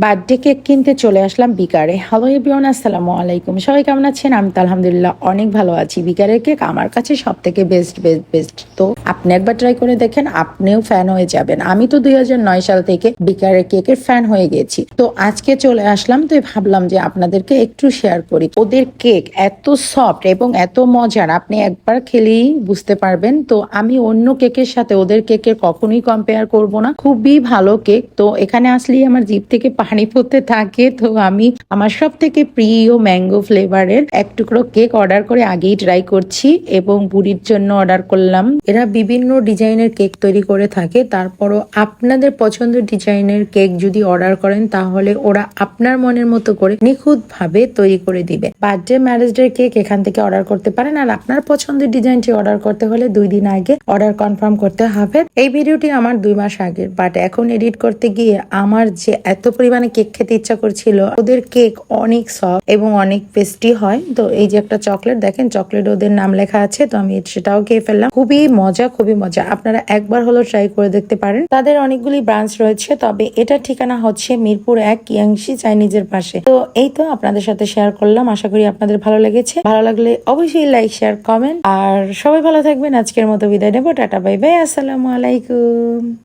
Birthday cake কিনতে চলে আসলাম বিকারে। Hello everyone আসসালামু আলাইকুম। সবাই কেমন আছেন? আমি তো আলহামদুলিল্লাহ অনেক ভালো আছি। বিকারের কেক আমার কাছে সব থেকে বেস্ট বেস্ট বেস্ট তো আপনি একবার ট্রাই করে দেখেন, আপনিও ফ্যান হয়ে যাবেন। আমি তো দুই নয় সাল থেকে বিকারের কেকের ফ্যান হয়ে গেছি। তো আজকে চলে আসলাম, তো ভাবলাম যে আপনাদেরকে একটু শেয়ার করি। ওদের কেক এত সফট এবং এত মজার, আপনি একবার খেলেই বুঝতে পারবেন। তো আমি অন্য কেকের সাথে ওদের কেকের কখনোই কম্পেয়ার করব না। খুবই ভালো কেক। তো এখানে আসলেই আমার জিপ থেকে পানি পড়তে থাকে, তো আমি আমার সব থেকে প্রিয় ম্যাঙ্গো ফ্লেভারের এক টুকরো কেক অর্ডার করে আগেই ট্রাই করছি এবং বুড়ির জন্য অর্ডার করলাম। এরা বিভিন্ন ডিজাইনের কেক তৈরি করে থাকে, তারপরও আপনাদের পছন্দের ডিজাইনের কেক যদি অর্ডার করেন, তাহলে ওরা আপনার মনের মতো করে নিখুঁত ভাবে তৈরি করে দিবে। বার্থডে, ম্যারেজ ডে কেক এখান থেকে অর্ডার করতে পারেন, আর আপনার পছন্দের ডিজাইনটি অর্ডার করতে হলে দুই দিন আগে অর্ডার কনফার্ম করতে হবে। এই ভিডিওটি আমার দুই মাস আগের, বাট এখন এডিট করতে গিয়ে আমার যে এত পরিমাণে কেক খেতে ইচ্ছা করছিল। ওদের কেক অনেক সফট এবং অনেক পেস্টি হয়। তো এই যে একটা চকলেট দেখেন চকলেট ওদের নাম লেখা আছে, তো আমি সেটাও খেয়ে ফেললাম। খুবই মজা খুবই মজা। আপনারা একবার হলো ট্রাই করে দেখতে পারেন। তাদের অনেকগুলি ব্রাঞ্চ রয়েছে, তবে এটার ঠিকানা হচ্ছে মিরপুর এক কিয়াংশি চাইনিজের পাশে। তো এই তো আপনাদের সাথে শেয়ার করলাম। আশা করি আপনাদের ভালো লেগেছে। ভালো লাগলে অবশ্যই লাইক শেয়ার কমেন্ট আর সবাই ভালো থাকবেন। আজকের মতো বিদায় নেব। টাটা বাই বাই আসসালামু আলাইকুম।